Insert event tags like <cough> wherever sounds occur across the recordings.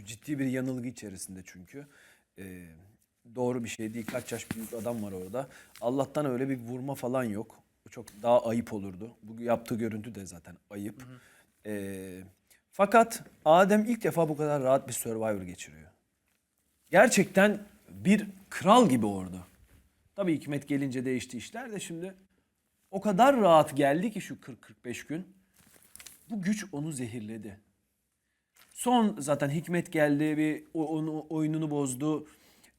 ciddi bir yanılgı içerisinde çünkü. Ee, doğru bir şey değil. Kaç yaş büyük adam var orada. Allah'tan öyle bir vurma falan yok. Bu çok daha ayıp olurdu. Bu yaptığı görüntü de zaten ayıp. Ee, fakat Adem ilk defa bu kadar rahat bir Survivor geçiriyor. Gerçekten bir kral gibi orada. Tabii Hikmet gelince değişti işler de şimdi o kadar rahat geldi ki şu 40-45 gün. Bu güç onu zehirledi. Son zaten Hikmet geldi bir onu oyununu bozdu.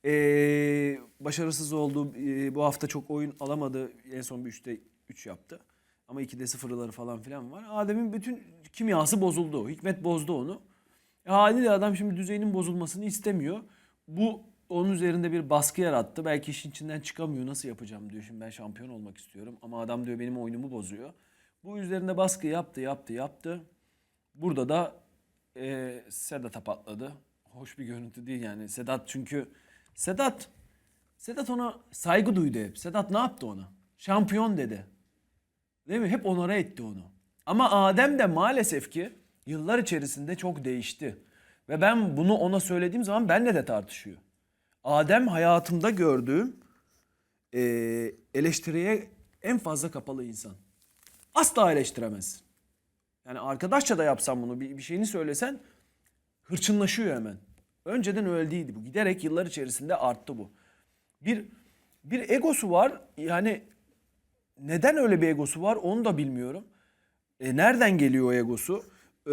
Ee, başarısız oldu. Ee, bu hafta çok oyun alamadı. En son bir 3'te 3 yaptı. Ama 2'de sıfırları falan filan var. Adem'in bütün kimyası bozuldu. Hikmet bozdu onu. E, haliyle adam şimdi düzeyinin bozulmasını istemiyor. Bu onun üzerinde bir baskı yarattı. Belki işin içinden çıkamıyor. Nasıl yapacağım diyor. Şimdi ben şampiyon olmak istiyorum. Ama adam diyor benim oyunumu bozuyor. Bu üzerinde baskı yaptı, yaptı, yaptı. Burada da e, Sedat'a patladı. Hoş bir görüntü değil yani. Sedat çünkü Sedat Sedat ona saygı duydu hep. Sedat ne yaptı ona? Şampiyon dedi. Değil mi? Hep onara etti onu. Ama Adem de maalesef ki yıllar içerisinde çok değişti. Ve ben bunu ona söylediğim zaman benle de tartışıyor. Adem hayatımda gördüğüm e, eleştiriye en fazla kapalı insan. Asla eleştiremezsin. Yani arkadaşça da yapsan bunu bir, bir şeyini söylesen hırçınlaşıyor hemen. Önceden öyle değildi bu. Giderek yıllar içerisinde arttı bu. Bir bir egosu var. Yani neden öyle bir egosu var onu da bilmiyorum. E, nereden geliyor o egosu? E,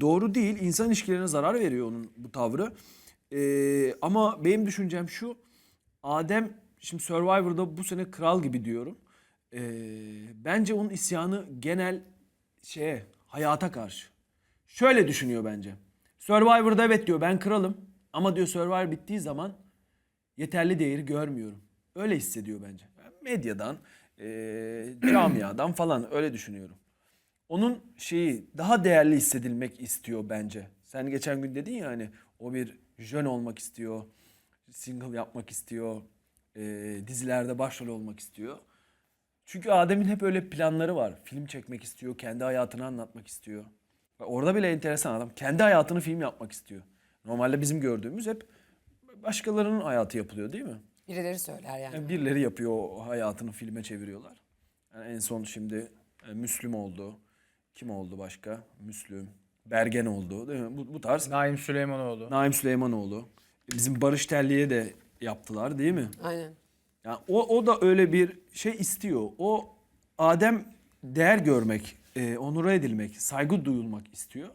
doğru değil. İnsan ilişkilerine zarar veriyor onun bu tavrı. E, ama benim düşüncem şu. Adem şimdi Survivor'da bu sene kral gibi diyorum. E, bence onun isyanı genel şeye hayata karşı. Şöyle düşünüyor bence. Survivor'da evet diyor ben kralım. Ama diyor Survivor bittiği zaman yeterli değeri görmüyorum. Öyle hissediyor bence. Medyadan, eee, <clears throat> camiadan falan öyle düşünüyorum. Onun şeyi daha değerli hissedilmek istiyor bence. Sen geçen gün dedin ya hani o bir jön olmak istiyor, single yapmak istiyor, eee, dizilerde başrol olmak istiyor. Çünkü Adem'in hep öyle planları var. Film çekmek istiyor, kendi hayatını anlatmak istiyor. Orada bile enteresan adam. Kendi hayatını film yapmak istiyor. Normalde bizim gördüğümüz hep başkalarının hayatı yapılıyor değil mi? Birileri söyler yani. Yani birileri yapıyor o hayatını filme çeviriyorlar. Yani en son şimdi e, Müslüm oldu. Kim oldu başka? Müslüm. Bergen oldu değil mi? Bu, bu tarz. Naim Süleymanoğlu. Naim Süleymanoğlu. E, Bizim Barış Terli'ye de yaptılar değil mi? Aynen. Yani o, o da öyle bir şey istiyor. O Adem değer görmek, e, onura edilmek, saygı duyulmak istiyor.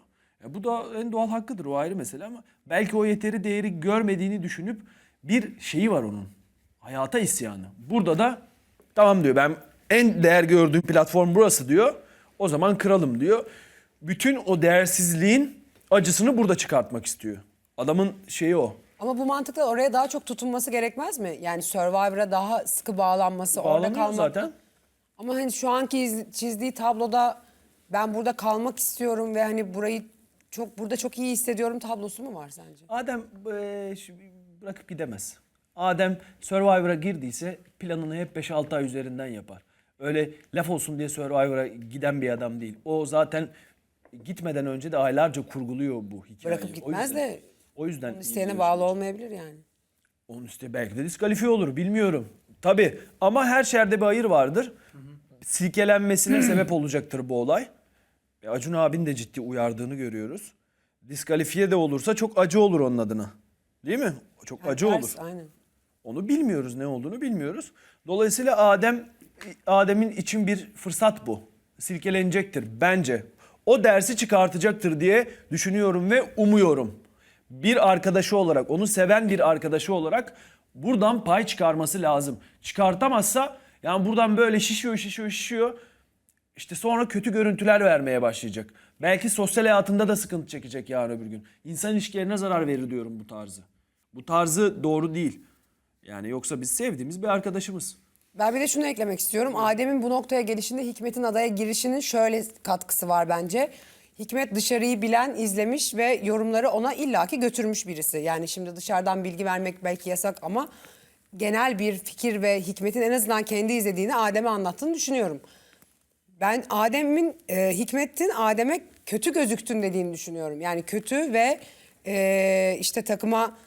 E, bu da en doğal hakkıdır o ayrı mesele ama belki o yeteri değeri görmediğini düşünüp bir şeyi var onun. Hayata isyanı. Burada da tamam diyor ben en değer gördüğüm platform burası diyor. O zaman kralım diyor. Bütün o değersizliğin acısını burada çıkartmak istiyor. Adamın şeyi o. Ama bu mantıkla oraya daha çok tutunması gerekmez mi? Yani Survivor'a daha sıkı bağlanması, orada Bağlanıyor kalmak. zaten. Ama hani şu anki iz- çizdiği tabloda ben burada kalmak istiyorum ve hani burayı çok burada çok iyi hissediyorum tablosu mu var sence? Adem eee, şu- bırakıp gidemez. Adem Survivor'a girdiyse planını hep 5-6 ay üzerinden yapar. Öyle laf olsun diye Survivor'a giden bir adam değil. O zaten gitmeden önce de aylarca kurguluyor bu hikayeyi. Bırakıp O gitmez yüzden- de o yüzden Onun izliyorsun. bağlı olmayabilir yani. Onun üstüne belki de diskalifiye olur bilmiyorum. Tabii ama her şerde bir hayır vardır. Silkelenmesine <clears throat> sebep olacaktır bu olay. E, Acun abin de ciddi uyardığını görüyoruz. Diskalifiye de olursa çok acı olur onun adına. Değil mi? Çok acı Ters, olur. Aynen. Onu bilmiyoruz ne olduğunu bilmiyoruz. Dolayısıyla Adem Adem'in için bir fırsat bu. Silkelenecektir bence. O dersi çıkartacaktır diye düşünüyorum ve umuyorum. Bir arkadaşı olarak, onu seven bir arkadaşı olarak buradan pay çıkarması lazım. Çıkartamazsa yani buradan böyle şişiyor, şişiyor, şişiyor. İşte sonra kötü görüntüler vermeye başlayacak. Belki sosyal hayatında da sıkıntı çekecek yarın öbür gün. İnsan ilişkilerine zarar verir diyorum bu tarzı. Bu tarzı doğru değil. Yani yoksa biz sevdiğimiz bir arkadaşımız. Ben bir de şunu eklemek istiyorum. Adem'in bu noktaya gelişinde Hikmet'in adaya girişinin şöyle katkısı var bence. Hikmet dışarıyı bilen, izlemiş ve yorumları ona illaki götürmüş birisi. Yani şimdi dışarıdan bilgi vermek belki yasak ama genel bir fikir ve Hikmet'in en azından kendi izlediğini Adem'e anlattığını düşünüyorum. Ben Adem'in, e, Hikmet'in Adem'e kötü gözüktün dediğini düşünüyorum. Yani kötü ve e, işte takıma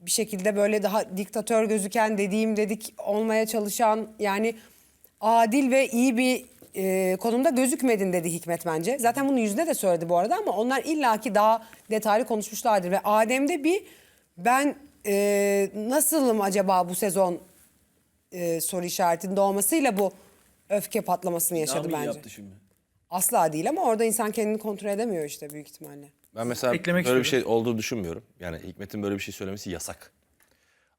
bir şekilde böyle daha diktatör gözüken dediğim dedik olmaya çalışan yani adil ve iyi bir e, konumda gözükmedin dedi Hikmet bence. Zaten bunu yüzüne de söyledi bu arada ama onlar illaki daha detaylı konuşmuşlardır ve Adem'de bir ben e, nasılım acaba bu sezon e, soru işaretinin doğmasıyla bu öfke patlamasını yaşadı bence. yaptı şimdi. Asla değil ama orada insan kendini kontrol edemiyor işte büyük ihtimalle. Ben mesela Eklemek böyle bir şey olduğunu düşünmüyorum. Yani Hikmet'in böyle bir şey söylemesi yasak.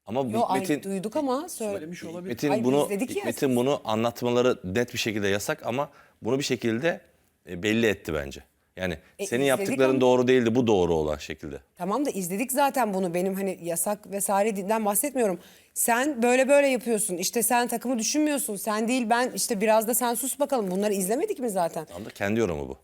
Ama bu Yo, ay, Hikmet'in duyduk ama söyle. Söylemiş olabilir. Hikmet'in Ay, biz bunu dedik ya Hikmet'in bunu anlatmaları net bir şekilde yasak ama bunu bir şekilde e, belli etti bence. Yani E, senin izledik yaptıkların ama- doğru değildi, bu doğru olan şekilde. Tamam da izledik zaten bunu. Benim hani yasak vesaireden bahsetmiyorum. Sen böyle böyle yapıyorsun. İşte sen takımı düşünmüyorsun. Sen değil ben işte biraz da sen sus bakalım. Bunları izlemedik mi zaten? Tamam da kendi yorumu bu.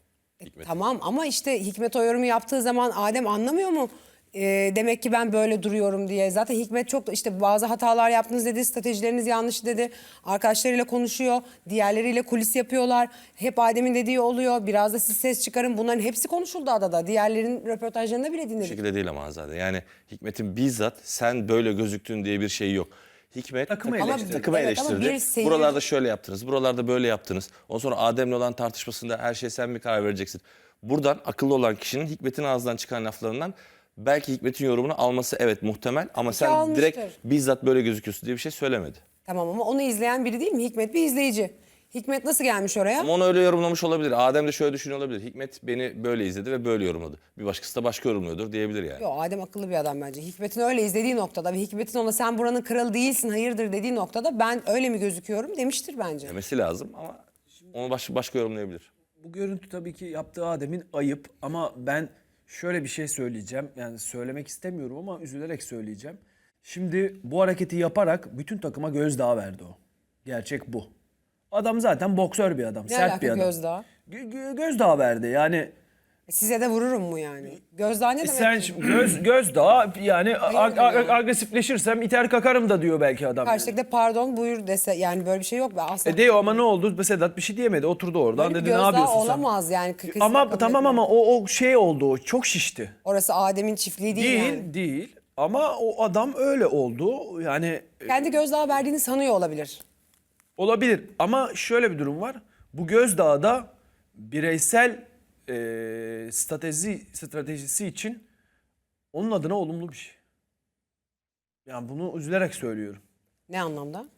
Hikmet. Tamam ama işte Hikmet o yorumu yaptığı zaman Adem anlamıyor mu? Ee, demek ki ben böyle duruyorum diye. Zaten Hikmet çok işte bazı hatalar yaptınız dedi, stratejileriniz yanlış dedi. Arkadaşlarıyla konuşuyor, diğerleriyle kulis yapıyorlar. Hep Adem'in dediği oluyor. Biraz da siz ses çıkarın. Bunların hepsi konuşuldu adada. Diğerlerin röportajlarında bile Bu dinledik. şekilde değil ama Azade. Yani Hikmet'in bizzat sen böyle gözüktün diye bir şey yok. Hikmet Takımı eleştirdi. takımı Evet, ama eleştirdi. seyir- Buralarda şöyle yaptınız, buralarda böyle yaptınız. Ondan sonra Adem'le olan tartışmasında her şey sen mi karar vereceksin? Buradan akıllı olan kişinin Hikmet'in ağzından çıkan laflarından belki Hikmet'in yorumunu alması evet muhtemel ama sen almıştır. direkt bizzat böyle gözüküyorsun diye bir şey söylemedi. Tamam ama onu izleyen biri değil mi? Hikmet bir izleyici. Hikmet nasıl gelmiş oraya? Ama onu öyle yorumlamış olabilir. Adem de şöyle düşünüyor olabilir. Hikmet beni böyle izledi ve böyle yorumladı. Bir başkası da başka yorumluyordur diyebilir yani. Yok Adem akıllı bir adam bence. Hikmet'in öyle izlediği noktada ve Hikmet'in ona sen buranın kralı değilsin hayırdır dediği noktada ben öyle mi gözüküyorum demiştir bence. Demesi lazım ama onu baş, başka yorumlayabilir. Bu görüntü tabii ki yaptığı Adem'in ayıp ama ben şöyle bir şey söyleyeceğim. Yani söylemek istemiyorum ama üzülerek söyleyeceğim. Şimdi bu hareketi yaparak bütün takıma gözdağı verdi o. Gerçek bu. Adam zaten boksör bir adam, Ne sert bir adam. gözdağı? Gö- gö- gözdağı verdi. Yani Size de vururum mu yani? Gözdağı ne demek? sen şimdi göz gözdağı yani a- Hayırdır a- yani? agresifleşirsem iter kakarım da diyor belki adam. Karşıdaki de pardon buyur dese yani böyle bir şey yok. Ben asla E diyor ama ne oldu? Sedat bir şey diyemedi. Oturdu oradan böyle bir dedi ne gözdağı yapıyorsun sen? olamaz yani. Ama tamam etmem. ama o, o şey oldu. o Çok şişti. Orası Adem'in çiftliği değil, Değil, yani. değil. Ama o adam öyle oldu. Yani e, Kendi gözdağı verdiğini sanıyor olabilir. olabilir. Ama şöyle bir durum var. Bu gözdağı da bireysel e, strateji stratejisi için onun adına olumlu bir şey. Yani bunu üzülerek söylüyorum. Ne anlamda?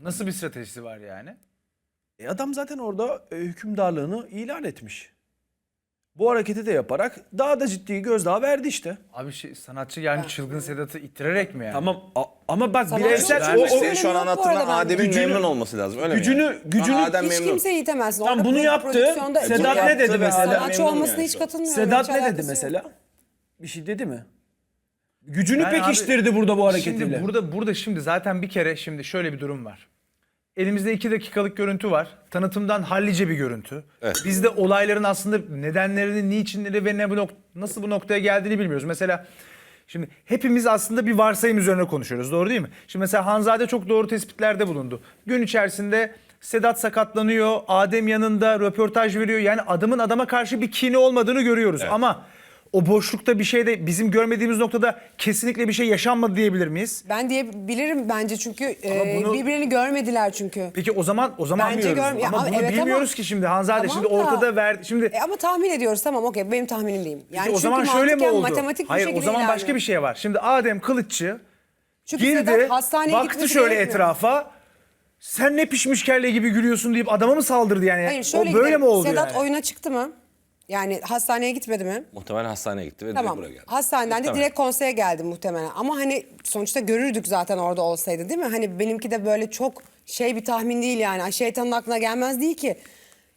Nasıl bir stratejisi var yani? E adam zaten orada e, hükümdarlığını ilan etmiş. Bu hareketi de yaparak daha da ciddi gözdağı verdi işte. Abi şey, sanatçı yani çılgın Sedat'ı ittirerek mi yani? Tamam a- ama bak bireysel o, o, Senin şu an yok bu anlattığından arada bence. Adem'in Gücünü- memnun olması lazım öyle mi? gücünü- yani? gücünü- Ha, Adem Hiç memnun. kimseyi itemezsin. Tam Orada bunu pro- yaptı. prodüksiyonda- Sedat Bunu ne yaptı dedi ve mesela? Sanatçı Memnunum olmasına yani hiç şu an. katılmıyorum. Sedat Hiç ne dedi yok. mesela? Bir şey dedi mi? Gücünü Ben abi- pekiştirdi burada bu hareketiyle. Şimdi burada burada şimdi zaten bir kere şimdi şöyle bir durum var. Elimizde iki dakikalık görüntü var. Tanıtımdan hallice bir görüntü. Evet. Biz de olayların aslında nedenlerini, niçinleri ve ne bu nok- nasıl bu noktaya geldiğini bilmiyoruz. Mesela şimdi hepimiz aslında bir varsayım üzerine konuşuyoruz. Doğru değil mi? Şimdi mesela Hanzade çok doğru tespitlerde bulundu. Gün içerisinde Sedat sakatlanıyor, Adem yanında röportaj veriyor. Yani adamın adama karşı bir kini olmadığını görüyoruz. Ama o boşlukta bir şey de bizim görmediğimiz noktada kesinlikle bir şey yaşanmadı diyebilir miyiz? Ben diyebilirim bence çünkü e, bunu- birbirini görmediler çünkü. Peki o zaman o zaman Bence bilmiyoruz. görm- Ya ama ama bunu evet bilmiyoruz ama- ki şimdi Hanzade Tamam şimdi da- ortada verdi. Şimdi E ama tahmin ediyoruz tamam okey benim tahminim diyeyim. Yani o çünkü zaman şöyle mi mantıken oldu? Matematik Hayır o şekilde zaman başka ilerliyor. bir şey var. Şimdi Adem Kılıççı Çünkü girdi, Sedat hastaneye baktı gitmesi şöyle gerekmiyor. etrafa. Sen ne pişmiş kelle gibi gülüyorsun deyip adama mı saldırdı yani? Hayır şöyle o böyle gidelim. mi oldu Sedat yani? oyuna çıktı mı? Yani hastaneye gitmedi mi? Muhtemelen hastaneye gitti ve Tamam. direkt buraya geldi. Hastaneden de Muhtemelen. direkt konseye geldi muhtemelen. Ama hani sonuçta görürdük zaten orada olsaydı değil mi? Hani benimki de böyle çok şey bir tahmin değil yani. Şeytanın aklına gelmez değil ki.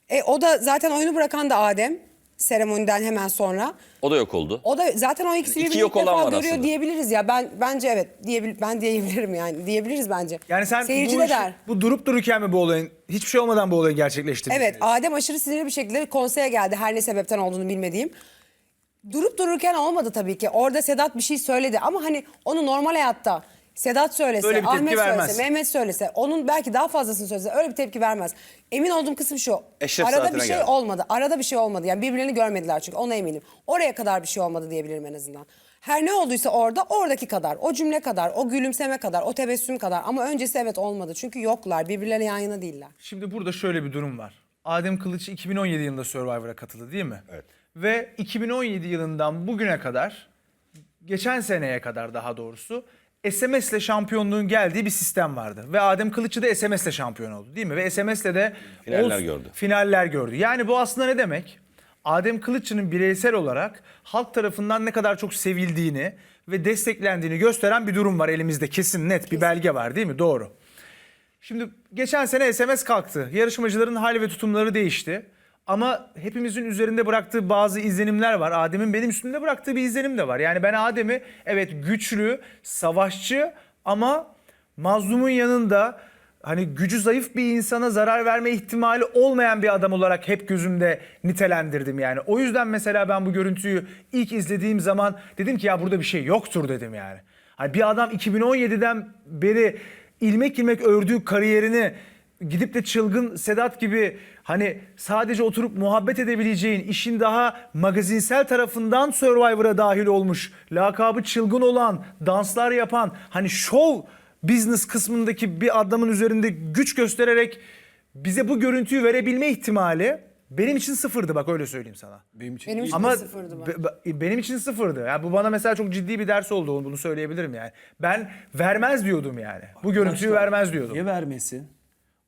E o da zaten oyunu bırakan da Adem seremoniden hemen sonra. O da yok oldu. O da zaten o ikisi İki birbirini yok ilk defa olan var görüyor aslında. diyebiliriz ya. Ben bence evet diyebil ben diyebilirim yani. Diyebiliriz bence. Yani sen Seyirci bu, de işi- der. bu durup dururken mi bu olayın hiçbir şey olmadan bu olayın gerçekleşti? Evet Adem aşırı sinirli bir şekilde konseye geldi. Her ne sebepten olduğunu bilmediğim. Durup dururken olmadı tabii ki. Orada Sedat bir şey söyledi ama hani onu normal hayatta Sedat söylese, Böyle bir tepki Ahmet vermez. söylese, Mehmet söylese, onun belki daha fazlasını söylese öyle bir tepki vermez. Emin olduğum kısım şu. Eşref arada saatine bir şey geldi. olmadı. Arada bir şey olmadı. Yani birbirlerini görmediler çünkü ona eminim. Oraya kadar bir şey olmadı diyebilirim en azından. Her ne olduysa orada oradaki kadar, o cümle kadar, o gülümseme kadar, o tebessüm kadar. Ama öncesi evet olmadı. Çünkü yoklar, birbirlerine yan yana değiller. Şimdi burada şöyle bir durum var. Adem Kılıç 2017 yılında Survivor'a katıldı değil mi? Evet. Ve 2017 yılından bugüne kadar, geçen seneye kadar daha doğrusu SMS'le şampiyonluğun geldiği bir sistem vardı. Ve Adem Kılıç'ı da SMS'le şampiyon oldu değil mi? Ve SMS'le de Finaller gördü. Finaller gördü. Yani bu aslında ne demek? Adem Kılıççı'nın bireysel olarak halk tarafından ne kadar çok sevildiğini ve desteklendiğini gösteren bir durum var elimizde. Kesin net bir belge var değil mi? Doğru. Şimdi geçen sene SMS kalktı. Yarışmacıların hali ve tutumları değişti. Ama hepimizin üzerinde bıraktığı bazı izlenimler var. Adem'in benim üstümde bıraktığı bir izlenim de var. Yani ben Adem'i evet güçlü, savaşçı ama mazlumun yanında hani gücü zayıf bir insana zarar verme ihtimali olmayan bir adam olarak hep gözümde nitelendirdim yani. O yüzden mesela ben bu görüntüyü ilk izlediğim zaman dedim ki ya burada bir şey yoktur dedim yani. Hani bir adam 2017'den beri ilmek ilmek ördüğü kariyerini gidip de çılgın Sedat gibi hani sadece oturup muhabbet edebileceğin işin daha magazinsel tarafından Survivor'a dahil olmuş, lakabı çılgın olan, danslar yapan hani show business kısmındaki bir adamın üzerinde güç göstererek bize bu görüntüyü verebilme ihtimali benim için sıfırdı bak öyle söyleyeyim sana. Benim için Benim için Ama de sıfırdı bak. be- be- benim için sıfırdı. Yani bu bana mesela çok ciddi bir ders oldu bunu söyleyebilirim yani. Ben vermez diyordum yani. Bu görüntüyü Arkadaşlar, vermez diyordum. Niye vermesin?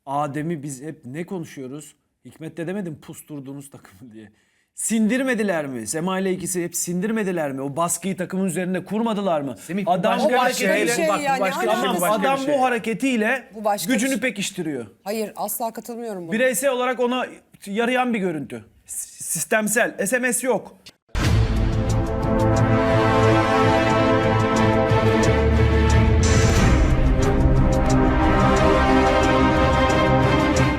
Adem'i biz hep ne konuşuyoruz? Hikmet de demedim pusturduğunuz takımı diye. Sindirmediler mi? Sema ile ikisi hep sindirmediler mi? O baskıyı takımın üzerinde kurmadılar mı? Semih, bu Adam başka bu bir hareketiyle, şey. Bir şey Bak, bu yani, başka bir şey, bu başka bir adam şey. bu hareketiyle Bu başka gücünü bir şey. pekiştiriyor. Hayır asla katılmıyorum buna. Bireysel olarak ona yarayan bir görüntü. S- Sistemsel. SMS yok.